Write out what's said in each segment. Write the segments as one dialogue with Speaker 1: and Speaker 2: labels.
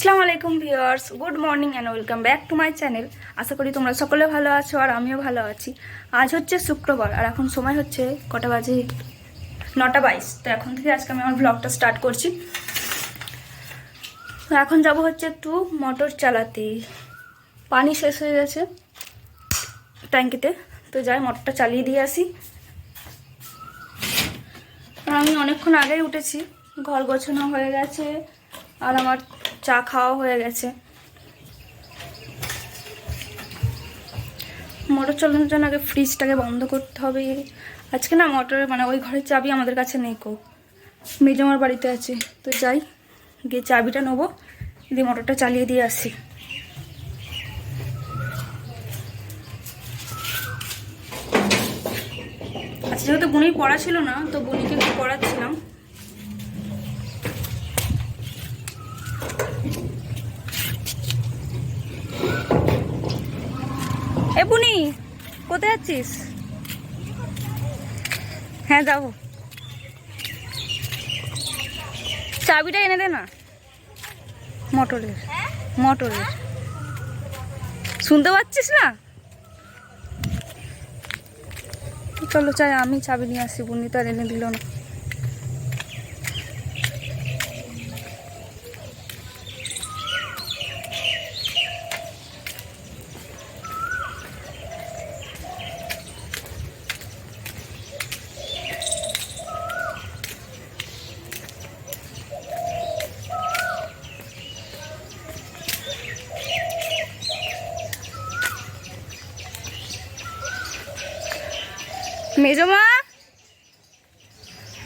Speaker 1: আসসালামু আলাইকুম viewers, good morning and welcome back to my channel আশা করি তোমরা সকলে ভালো আছো আর আমিও ভালো আছি। আজ হচ্ছে শুক্রবার আর এখন সময় হচ্ছে কটা বাজে? নটা বাইশ। তো এখন থেকে আজকে আমি আমার ব্লগটা স্টার্ট করছি। তো এখন যাব হচ্ছে একটু মোটর চালাতে। পানি শেষ হয়ে গেছে ট্যাঙ্কিতে তো। যাই মোটরটা চালিয়ে দিয়ে আসি। আমি অনেকক্ষণ আগেই উঠেছি। ঘর গোছানো হয়ে গেছে। আর আমার চা খাওয়া হয়ে গেছে। মোটর চালানোর জন্য আগে ফ্রিজটাকে বন্ধ করতে হবে। আজকে না মোটরের মানে ওই ঘরের চাবি আমাদের কাছে নেই কো। মেজমার বাড়িতে আছে। তো যাই, গিয়ে চাবিটা নেব। দিয়ে মোটরটা চালিয়ে দিয়ে আসি। আচ্ছা যেহেতু বুনির পড়া ছিল না, তো বুনিকে একটু পড়াচ্ছিলাম এ বুনি কোথায় যাচ্ছিস হ্যাঁ যাব। চাবিটা এনে দে না। মটরের মটরের। শুনতে পাচ্ছিস না? চলো, চাই, আমি চাবি নিয়ে আসি আর এনে দিল না। মেজমা?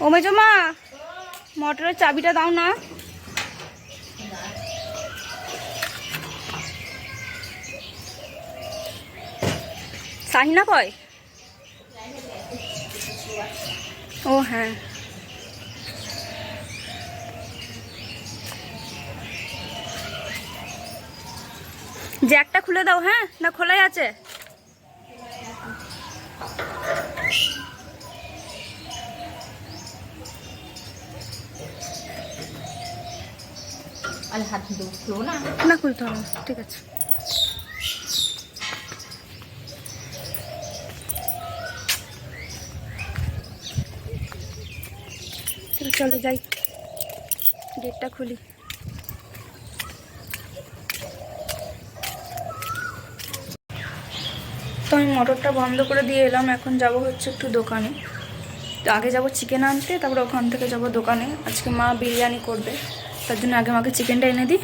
Speaker 1: ও মেজমা, মোটরের চাবিটা দাও না। সাহিনা কয়? ও হ্যাঁ। জ্যাকটা খুলে দাও হ্যাঁ? না খোলাই আছে?
Speaker 2: আরে হাত না?
Speaker 1: না খুলতে হবে ঠিক আছে। চলো, যাই গেটটা খুলি। তো আমি মোটরটা বন্ধ করে দিয়ে এলাম এখন যাব হচ্ছে একটু দোকানে। আগে যাব চিকেন আনতে তারপরে ওখান থেকে যাব দোকানে। আজকে মা বিরিয়ানি করবে। তার জন্য আগে আমাকে চিকেনটা এনে দিই।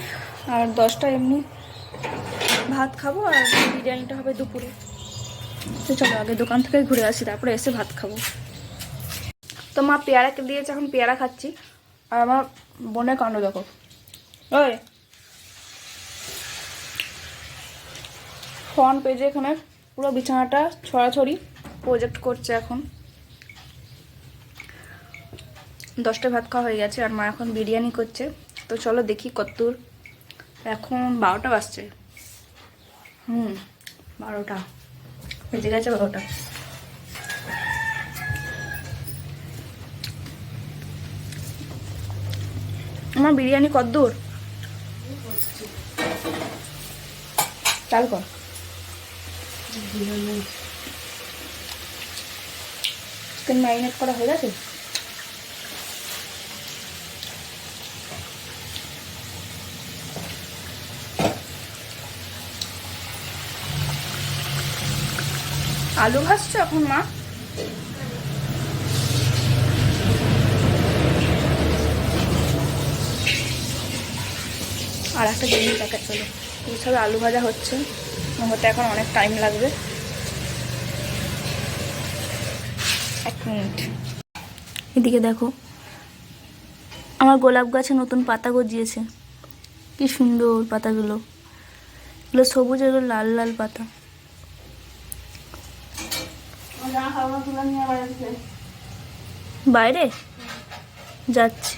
Speaker 1: আর দশটা এমনি ভাত খাব আর বিরিয়ানিটা হবে দুপুরে। তো চলো আগে দোকান থেকে ঘুরে আসি, তারপরে এসে ভাত খাব। তো মা পেয়ারা কে দিয়েছে এখন পেয়ারা খাচ্ছি, আর আমার বোনের কাণ্ড দেখো। ওই ফোন পেজে এখানে পুরো বিছানাটা ছড়াছড়ি প্রজেক্ট করছে এখন। দশটা ভাত খাওয়া হয়ে গেছে, আর মা এখন বিরিয়ানি করছে। তো চলো দেখি কতদূর এখন বারোটা বাজছে। হুম বারোটা। বেজে গেছে বারোটা। আমার বিরিয়ানি কতদূর চাল কর। চিকেন ম্যারিনেট করা হয়ে গেছে? আলু ভাজছো এখন, মা? আর একটা জিনিস দেখা চলো। এইসব আলু ভাজা হচ্ছে। হতে এখন অনেক টাইম লাগবে। এক মিনিট এদিকে দেখো, আমার গোলাপ গাছে নতুন পাতা গজিয়েছে। কি সুন্দর পাতাগুলো। এগুলো সবুজ, এগুলো লাল লাল পাতা। বাইরে? যাচ্ছি।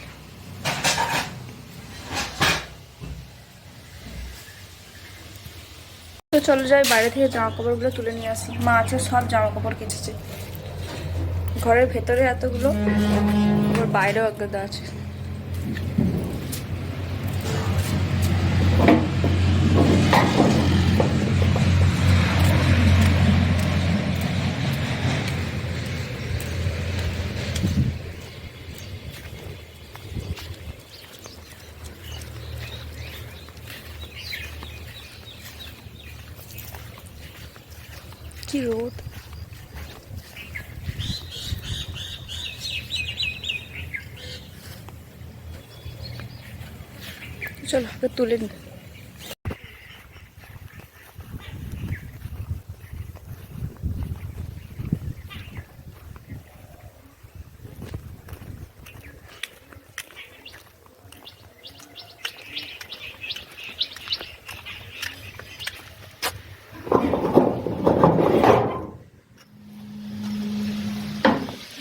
Speaker 1: চলো যাই, বাইরে থেকে জামা কাপড়গুলো তুলে নিয়ে আসি। মা আছে, সব জামা কাপড় কেচেছে। ঘরের ভেতরে এতগুলো বাইরেও একদম আছে কি রোদ চলো ওকে তুলে নি।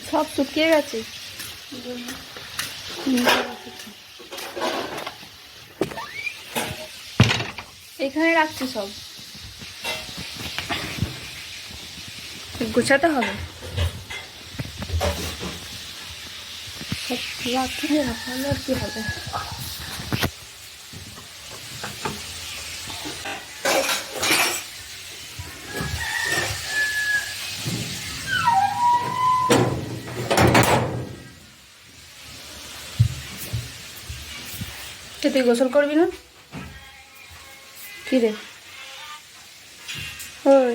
Speaker 1: সব শুকিয়ে গেছে? এখানে রাখছি সব। গোছাতে হবে। কি হবে তুই গোসল করবি না? কি রে ওই,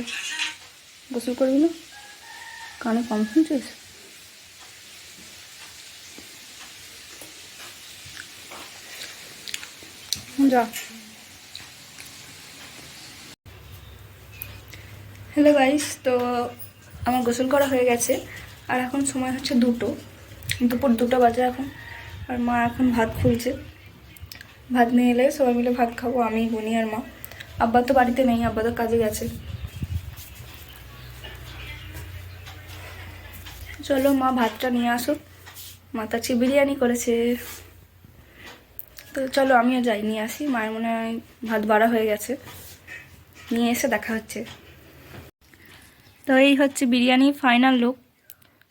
Speaker 1: গোসল করবি না? কানে কম শুনছিস? যা। হ্যালো গাইস তো আমার গোসল করা হয়ে গেছে, আর এখন সময় হচ্ছে দুটো। দুপুর দুটো বাজে এখন, আর মা এখন ভাত খুলছে। ভাত নিয়ে এলে সবাই মিলে ভাত খাব, আমি, বনি আর মা। আব্বা তো বাড়িতে নেই, আব্বা তো কাজে গেছে। চলো মা ভাতটা নিয়ে আসুক। মাতাচ্ছি বিরিয়ানি করেছে। তো চলো আমিও যাই, নিয়ে আসি। মায়ের মনে হয় ভাত বাড়া হয়ে গেছে। নিয়ে এসে দেখা হচ্ছে। তো এই হচ্ছে বিরিয়ানি ফাইনাল লুক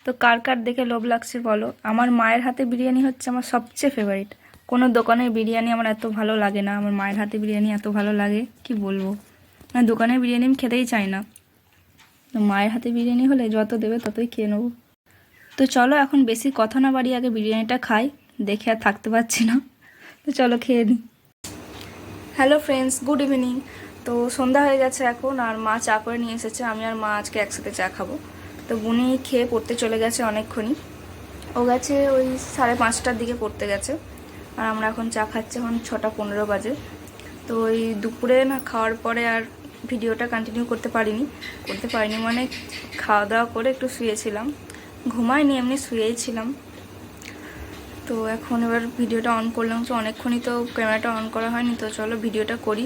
Speaker 1: তো কার কার দেখে লোভ লাগছে বলো? আমার মায়ের হাতে বিরিয়ানি হচ্ছে আমার সবচেয়ে ফেভারিট কোনো দোকানের বিরিয়ানি আমার এত ভালো লাগে না, আমার মায়ের হাতে বিরিয়ানি এত ভালো লাগে, কি বলব? মানে দোকানের বিরিয়ানি আমি খেতেই চাই না। তো মায়ের হাতে বিরিয়ানি হলে যত দেবে ততই খেয়ে নেব। তো চলো এখন বেশি কথা না বাড়ি আগে বিরিয়ানিটা খাই, দেখে আর থাকতে পারছি না। তো চলো খেয়ে নিই হ্যালো ফ্রেন্ডস গুড ইভিনিং তো সন্ধ্যা হয়ে গেছে এখন, আর মা চা করে নিয়ে এসেছে, আমি আর মা আজকে একসাথে চা খাব। তো বুনি খেয়ে পড়তে চলে গেছে অনেকক্ষণই। ও গেছে ওই সাড়ে পাঁচটার দিকে পড়তে গেছে। আর আমরা এখন চা খাচ্ছি এখন ছটা পনেরো বাজে। তো ওই দুপুরে না খাওয়ার পরে আর ভিডিওটা কন্টিনিউ করতে পারিনি। করতে পারিনি মানে খাওয়া দাওয়া করে একটু শুয়েছিলাম। ঘুমাইনি, এমনি শুয়েই ছিলাম। তো এখন এবার ভিডিওটা অন করলাম। তো অনেকক্ষণই তো ক্যামেরাটা অন করা হয়নি। তো চলো ভিডিওটা করি।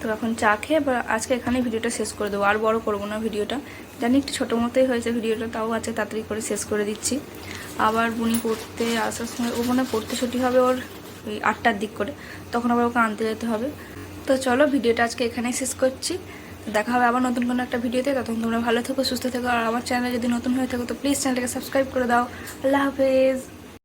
Speaker 1: তো এখন চা খেয়ে বা আজকে এখানে ভিডিওটা শেষ করে দেবো। আর বড় করব না ভিডিওটা। জানি একটু ছোটো মতোই হয়েছে ভিডিওটা, তাও আছে তাড়াতাড়ি করে শেষ করে দিচ্ছি। আবার বুনি পড়তে আসার সময়, ও মানে পড়তে ছুটি হবে ওর ওই আটটার দিক করে। তখন আবার ওকে আনতে যেতে হবে। তো চলো ভিডিওটা আজকে এখানেই শেষ করছি। দেখা হবে আবার নতুন কোনো একটা ভিডিওতে। তখন তোমরা ভালো থেকো, সুস্থ থেকো। আর আমার চ্যানেলে যদি নতুন হয়ে থাকো, তো প্লিজ চ্যানেলটাকে সাবস্ক্রাইব করে দাও। আল্লাহ হাফেজ।